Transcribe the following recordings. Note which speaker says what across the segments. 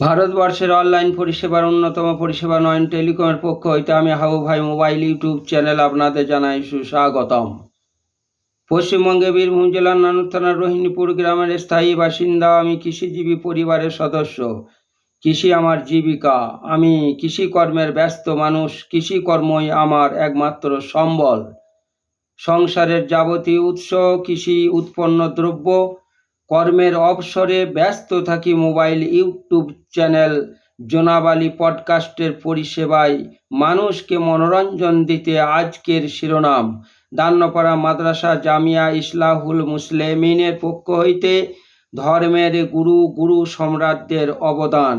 Speaker 1: ভারতবর্ষের অনলাইন পরিষেবার অন্যতম পরিষেবা নয়ন টেলিকমের পক্ষ হইতে আমি হাবু ভাই মোবাইল ইউটিউব চ্যানেল আপনাদের জানাই সুস্বাগতম। পশ্চিমবঙ্গে বীরভূম জেলার নানুর থানার রোহিণীপুর গ্রামের স্থায়ী বাসিন্দা, আমি কৃষিজীবী পরিবারের সদস্য। কৃষি আমার জীবিকা। আমি কৃষিকর্মের ব্যস্ত মানুষ। কৃষিকর্মই আমার একমাত্র সম্বল। সংসারের যাবতীয় উৎস, কৃষি উৎপন্ন দ্রব্য কর্মের অবসরে ব্যস্ত থাকি মোবাইল, ইউটিউব চ্যানেল জোনাবালি পডকাস্টের পরিষেবায়। মানুষকে মনোরঞ্জন দিতে আজকের শিরোনাম, দান্নপাড়া মাদ্রাসা জামিয়া ইসলাহুল মুসলিমিনের পক্ষ হইতে ধর্মের গুরু গুরু সম্রাটদের অবদান।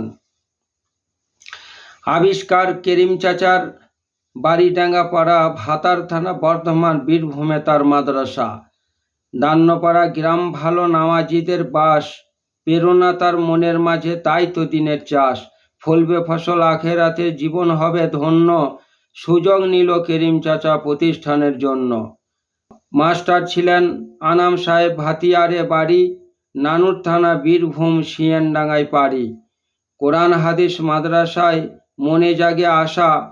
Speaker 1: আবিষ্কার কেরিম চাচার বাড়িডাঙ্গাপাড়া ভাতার থানা বর্ধমান বীরভূমে তার মাদ্রাসা। দান্নপাড়া গ্রাম ভালো নামাজিদের বাস। প্রেরণা তার মনের মাঝে, তাই তো দিনের চাষ। ফলবে ফসল, আখেরাতে জীবন হবে ধন্য। সুযোগ নিল করিম চাচা প্রতিষ্ঠানের জন্য। মাস্টার ছিলেন আনাম সাহেব ভাতিয়ারে বাড়ি, নানুর থানা বীরভূম শিয়ানডাঙ্গায় পাড়ি। কোরআন, হাদিস, মাদ্রাসায় মনে জাগে আশা।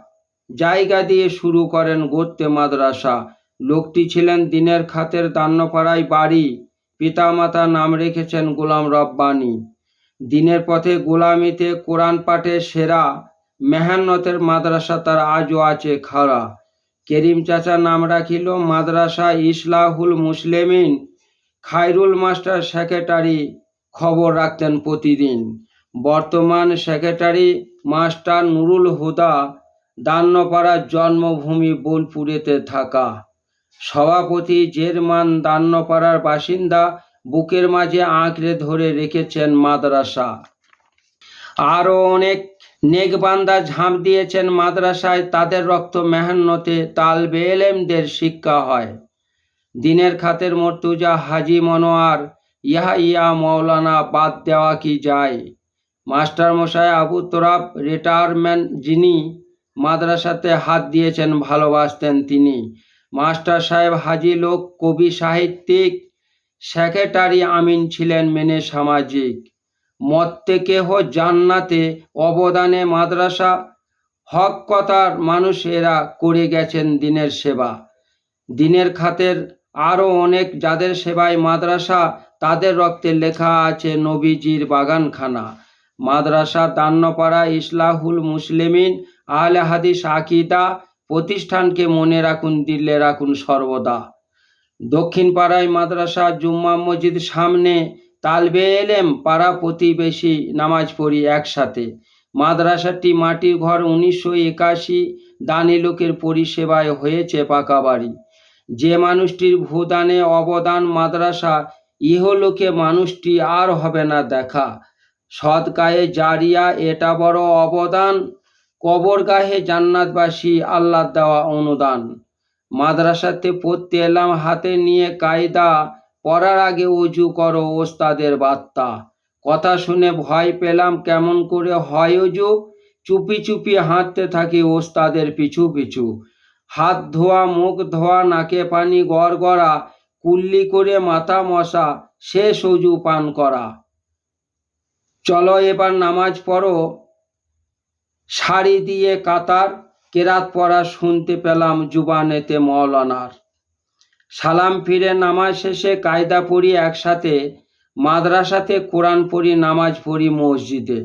Speaker 1: জায়গা দিয়ে শুরু করেন গড়তে মাদ্রাসা। লোকটি ছিলেন দিনের খাতের দান্নপাড়ায় বাড়ি। পিতামাতা নাম রেখেছেন গোলাম রব্বানি। দিনের পথে গোলামিতে কোরআন পাঠে সেরা, মেহান্নতের মাদ্রাসা তার আজও আছে খাড়া। কেরিম চাচা নাম রাখিল মাদ্রাসা ইসলাহুল মুসলিমিন। খায়রুল মাস্টার সেক্রেটারি খবর রাখতেন প্রতিদিন। বর্তমান সেক্রেটারি মাস্টার নুরুল হুদা দান্নপাড়ার জন্মভূমি বোলপুরেতে থাকা। সভাপতি জেরমান দান্নপাড়ার বাসিন্দা বুকের মাঝে আঁকড়ে ধরে রেখেছেন মাদ্রাসা। আরও অনেক নেকবান্দা ঝাঁপ দিয়েছেন মাদ্রাসায়, তাদের রক্ত মেহান্নতে তালবে এলেমদের শিক্ষা হয়। দিনের খাতের মর্তুজা হাজি মনোয়ার ইহা ইয়া মৌলানা বাদ দেওয়া কি যায়? মাস্টার মশাই আবু তোরাব রিটায়ারমেন্ট যিনি, মাদ্রাসাতে হাত দিয়েছেন, ভালোবাসতেন তিনি। মাস্টার সাহেব হাজি লোক, কবি সাহিত্যিক, সেক্রেটারি আমিন ছিলেন মেনে সামাজিক। মত্তে কেহ জান্নাতে অবদানে মাদ্রাসা, হক কথার মানুষেরা করে গেছেন দিনের সেবা। দিনের খাতের আরও অনেক যাদের সেবায় মাদ্রাসা, তাদের রক্তে লেখা আছে নবীজির বাগানখানা। মাদ্রাসা দান্নপাড়া ইসলাহুল মুসলিমিন, আহলে হাদিস আকিদা প্রতিষ্ঠানকে মনে রাখুন, দিলে রাখুন সর্বদা। দক্ষিণ পাড়ায় মাদ্রাসা, জুম্মা মসজিদ, সামনে তালবে এলেম, পাড়া প্রতিবেশী নামাজ পড়ি একসাথে। মাদ্রাসাটি মাটির ঘর উনিশশো একাশি, দানি লোকের পরিষেবায় হয়েছে পাকা বাড়ি। যে মানুষটির ভূদানে অবদান মাদ্রাসা ইহলোকে মানুষটি আর হবে না দেখা। সৎকায়ে জারিয়া এটা বড় অবদান কবর গাহে জান্নাতবাসী আল্লাহ দেওয়া অনুদান। মাদ্রাসাতে পড়তে এলাম, হাতে নিয়ে কায়দা পড়ার আগে উজু করো ওস্তাদের বার্তা। কথা শুনে ভয় পেলাম, কেমন করে হয় উজু? চুপি চুপি হাঁটতে থাকি ওস্তাদের পিছু পিছু। হাত ধোয়া, মুখ ধোয়া, নাকে পানি গড় গড়া, কুল্লি করে মাথা মশা, শেষ উজু পান করা। চলো এবার নামাজ পড়ো। শাড়ি দিয়ে কাতার, কেরাত পড়া শুনতে পেলাম জুবানেতে মৌলানার সালাম ফিরে নামাজ শেষে কায়দা পড়ি একসাথে, মাদ্রাসাতে কোরআন পড়ি, নামাজ পড়ি মসজিদে।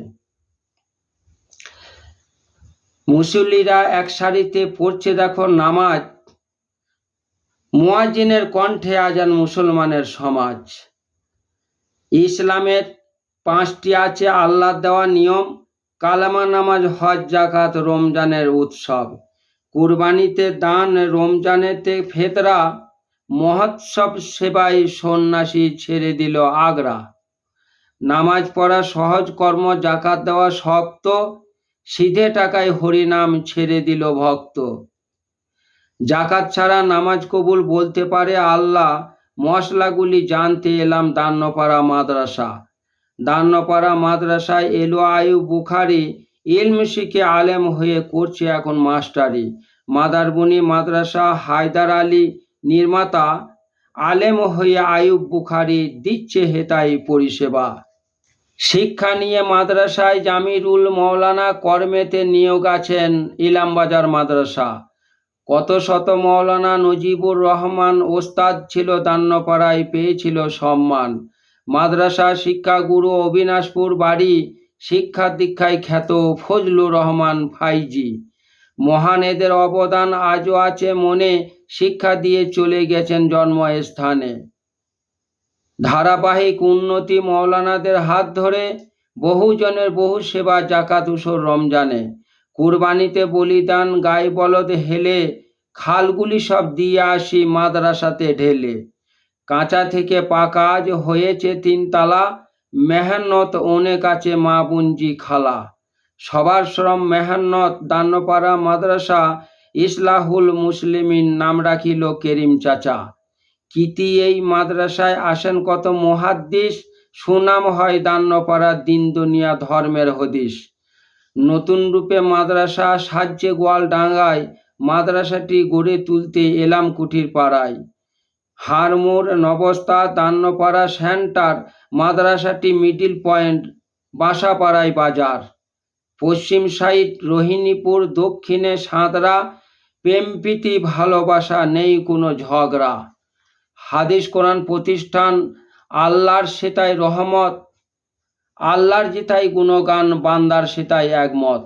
Speaker 1: মুসল্লিরা এক সারিতে পড়ছে দেখো নামাজ। মুয়াজিনের কণ্ঠে আজান মুসলমানের সমাজ। ইসলামের পাঁচটি আছে আল্লাহ দেওয়া নিয়ম কালামা নামাজ, হজ জাকাত রমজানের উৎসব। কুরবানিতে দান, রমজানেতে ফেতরা, মহোৎসব সেবায় সন্ন্যাসী ছেড়ে দিল আগ্রা। নামাজ পড়া, সহজ কর্ম জাকাত দেওয়া শক্ত, সিধে টাকায় হরিনাম ছেড়ে দিল ভক্ত। জাকাত ছাড়া নামাজ কবুল বলতে পারে আল্লাহ, মশলাগুলি জানতে এলাম দান্নপাড়া মাদ্রাসা। দান্নপাড়া মাদ্রাসায় এলো আয়ু বুখারি, ইলম শিখে আলেম হয়ে করছে এখন মাস্টারি। মাদারবনি মাদ্রাসা, হায়দার আলী নির্মাতা, আলেম হয়ে আয়ুব বুখারি দিচ্ছে হেতাই পরিষেবা। শিক্ষা নিয়ে মাদ্রাসায় জামিরুল মৌলানা কর্মেতে নিয়োগ আছেন ইলামবাজার মাদ্রাসা। কত শত মৌলানা নজিবুর রহমান ওস্তাদ ছিল দান্নপাড়ায় পেয়েছিল সম্মান। মাদ্রাসা, শিক্ষাগুরু, অবিনাশপুর বাড়ি, শিক্ষা দীক্ষায় খ্যাত ফজলুর রহমান ফাইজি মহান এদের অবদান আজও আছে মনে, শিক্ষা দিয়ে চলে গেছেন জন্মস্থানে। ধারাবাহিক উন্নতি মৌলানাদের হাত ধরে বহুজনের বহু সেবা জাকাত রমজানে। কুরবানিতে বলিদান, গায়ে বলদ হেলে, খালগুলি সব দিয়ে আসি মাদ্রাসাতে ঢেলে। কাঁচা থেকে পাকা আজ হয়েছে তিনতলা, মেহনত অনেক আছে মা বুঞ্জি খালা। সবার শ্রম মেহনত দান্নপাড়া মাদ্রাসা, ইসলাহুল মুসলিমিন নাম রাখিল কেরিম চাচা। কীতি এই মাদ্রাসায় আসেন কত মহাদ্দিস, সুনাম হয় দান্নপাড়া দিন দুনিয়া ধর্মের হদিস নতুন রূপে মাদ্রাসা সাজ্যে গোয়াল ডাঙ্গায় মাদ্রাসাটি গড়ে তুলতে এলাম কুঠির পাড়ায়। হারমোর নবস্তা, দান্নপাড়া, সেন্টার, মাদ্রাসাটি মিডিল পয়েন্ট, বাসাপাড়ায় বাজার। পশ্চিম সাইড, রোহিণীপুর, দক্ষিণে সাঁতরা প্রেমপ্রীতি ভালোবাসা নেই কোনো ঝগড়া। হাদিস কোরআন প্রতিষ্ঠান, আল্লাহর সেতাই রহমত। আল্লাহর যেতাই গুণগান, বান্দার সেতাই একমত।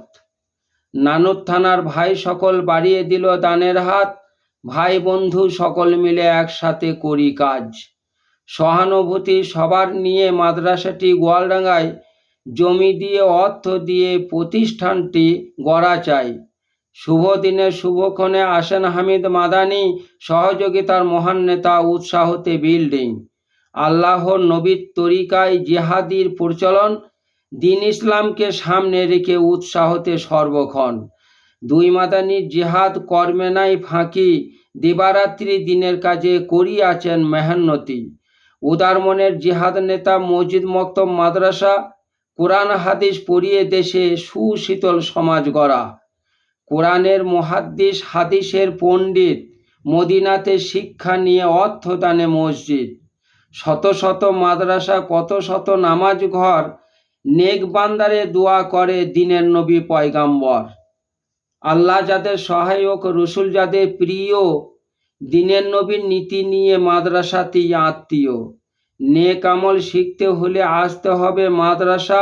Speaker 1: নানুর থানার ভাই সকল বাড়িয়ে দিল দানের হাত। ভাই বন্ধু সকল মিলে একসাথে করি কাজ। সহানুভূতি সবার নিয়ে মাদ্রাসাটি গোয়ালডাঙ্গায় জমি দিয়ে, অর্থ দিয়ে প্রতিষ্ঠানটি গড়া চাই। শুভ দিনে শুভক্ষণে আসেন হামিদ মাদানি, সহযোগিতার মহান নেতা, উৎসাহতে বিল্ডিং। আল্লাহর নবীর তরিকায় জেহাদির প্রচলন, দিন ইসলামকে সামনে রেখে উৎসাহতে সর্বক্ষণ। দুই মাদানির জেহাদ কর্মে নাই ফাঁকি, দিবারাত্রি দিনের কাজে করিয়াছেন মেহান্নতি। উদার মনের জিহাদ নেতা মসজিদ মক্তব মাদ্রাসা, কোরআন হাদিস পড়িয়ে দেশে সুশীতল সমাজ গড়া। কোরআনের মহাদ্দিস হাদিসের পণ্ডিত, মদিনাতে শিক্ষা নিয়ে অর্থদানে মসজিদ। শত শত মাদ্রাসা, কত শত নামাজ ঘর নেক বান্দারে দোয়া করে দিনের নবী পয়গাম্বর। আল্লাহ যাদের সহায়ক, রসুল যাদের প্রিয়, দিনের নবীর নীতি নিয়ে মাদ্রাসাতেই আত্মীয়। নেক আমল শিখতে হলে আসতে হবে মাদ্রাসা।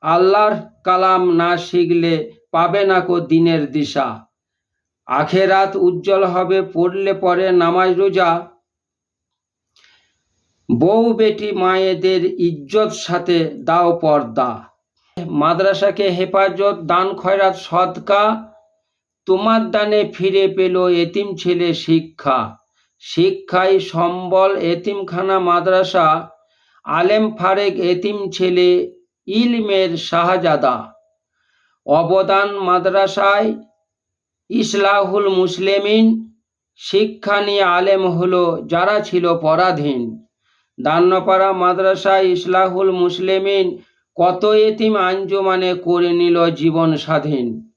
Speaker 1: আল্লাহর কালাম না শিখলে পাবে না কো দিনের দিশা। আখেরাত উজ্জ্বল হবে, পড়লে পরে নামাজ রোজা। বউ বেটি মায়েদের ইজ্জত সাথে দাও পর্দা। মাদ্রাসাকে হেফাজত, দান খয়রাত, সদকা। তোমার দানে ফিরে পেল এতিম ছেলে শিক্ষা। শিক্ষাই সম্বল এতিমখানা মাদ্রাসা। আলেম ফারেক এতিম ছেলে ইলমের শাহজাদা। অবদান মাদ্রাসায়। ইসলাহুল মুসলিমিন। শিক্ষা নিয়ে আলেম হলো যারা ছিল পরাধীন। দান্নপাড়া মাদ্রাসায় ইসলাহুল মুসলিমিন কত এতিম আঞ্জুমানে করে নিল জীবন স্বাধীন।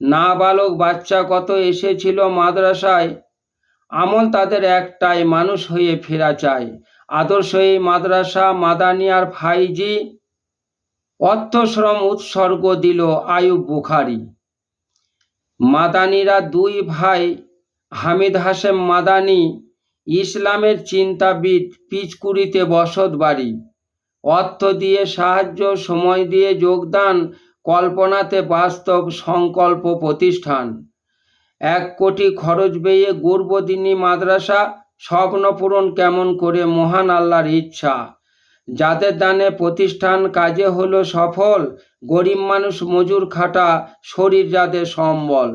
Speaker 1: না বালক বাচ্চা কত এসেছিল মাদ্রাসায়? আমল তাদের একটাই, মানুষ হয়ে ফেরা চাই আদর্শ এই মাদ্রাসা মাদানিয়ার ফাইজি অর্থশ্রম উৎসর্গ দিল আয়ুব বুখারি। মাদানিরা দুই ভাই, হামিদ হাসেম মাদানি, ইসলামের চিন্তাবিদ, পিচকুড়িতে বসত বাড়ি অর্থ দিয়ে সাহায্য, সময় দিয়ে যোগদান কল্পনাতে বাস্তব সংকল্প প্রতিষ্ঠান। এক কোটি খরচ বেয়ে গর্বদিনী মাদ্রাসা স্বপ্ন পূরণ কেমন করে মহান আল্লাহর ইচ্ছা। যাদের দানে প্রতিষ্ঠান কাজে হলো সফল, গরিব মানুষ মজুর খাটা শরীর যাদের সম্বল।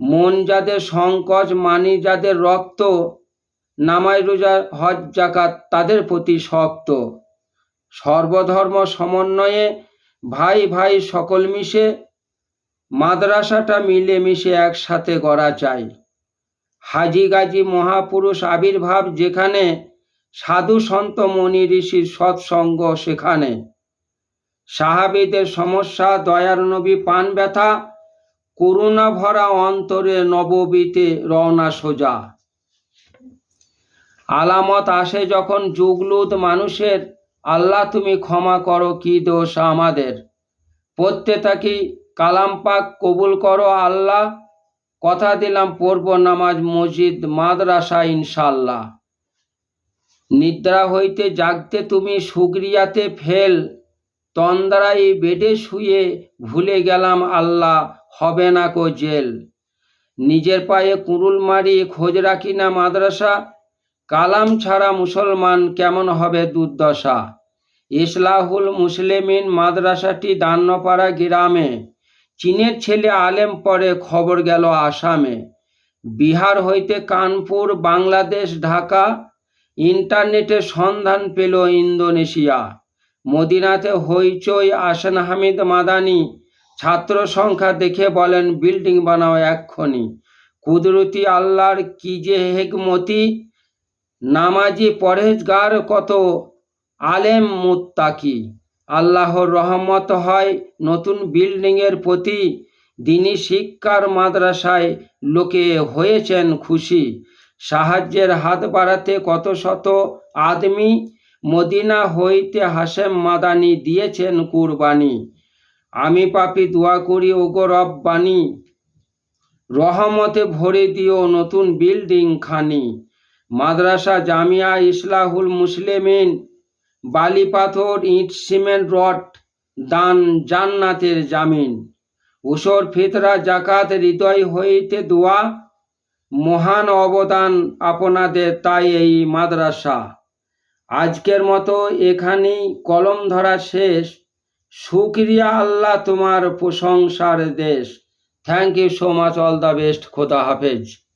Speaker 1: মন যাদের সংকোচ, মানি যাদের রক্ত নামাই রোজা, হজ, জাকাত তাদের প্রতি শক্ত। সর্বধর্ম সমন্বয়ে ভাই ভাই সকল মিশে, মাদ্রাসাটা মিলে মিশে একসাথে গড়া চাই। হাজি গাজী মহাপুরুষ আবির্ভাব যেখানে, সাধু সন্ত মনি ঋষির সৎসঙ্গ সেখানে। সাহাবিদের সমস্যা, দয়ার নবী পান ব্যথা, করুণা ভরা অন্তরে নববীতে রওনা সোজা। আলামত আসে যখন যুগলুদ মানুষের আল্লাহ তুমি ক্ষমা করো, কি দোষ আমাদের? পড়তে থাকি কালাম পাক কবুল করো, আল্লাহ। কথা দিলাম পড়ব নামাজ, মসজিদ, মাদ্রাসা ইনশাল্লাহ নিদ্রা হইতে জাগতে তুমি সুক্রিয়াতে ফেল। তন্দ্রাই বেডে শুয়ে ভুলে গেলাম, আল্লাহ, হবে না কো জেল। নিজের পায়ে কুড়ুল মারি খোঁজ রাখি না মাদ্রাসা। কালাম ছাড়া মুসলমান কেমন হবে দুর্দশা? ইসলাহুল মুসলিমিন মাদ্রাসাটি দান্নপাড়া গ্রামে। চীনের ছেলে আলেম পরে খবর গেল আসামে। বিহার হইতে কানপুর, বাংলাদেশ, ঢাকা ইন্টারনেটে সন্ধান পেল ইন্দোনেশিয়া। মদিনাতে হইচই আসান হামিদ মাদানি ছাত্র সংখ্যা দেখে বলেন, বিল্ডিং বানাও এক্ষুনি। কুদরতি আল্লাহর কি যে হেকমতি। নামাজি পরহেজগার কত আলেম মুত্তাকি। আল্লাহর রহমত হয় নতুন বিল্ডিংয়ের প্রতি। দিনী শিক্ষার মাদ্রাসায় লোকে হয়েছেন খুশি। সাহায্যের হাত বাড়াতে কত শত আদমি মদিনা হইতে হাসেম মাদানি দিয়েছেন কুরবানি। আমি পাপি দোয়া করি, ওগো রব্বানি। রহমতে ভরে দিও নতুন বিল্ডিং খানি মাদ্রাসা জামিয়া ইসলাহুল মুসলিমিন বালি পাথর, ইট, সিমেন্ট, রড, দান, জান্নাতের জামিন। উসর ফিতরা জাকাত হৃদয় হইতে দোয়া। মহান অবদান আপনাদের তাই এই মাদ্রাসা। আজকের মতো এখানেই কলম ধরা শেষ। শুক্রিয়া আল্লাহ তোমার প্রশংসার দেশ। Thank you so much all the best খোদা হাফেজ।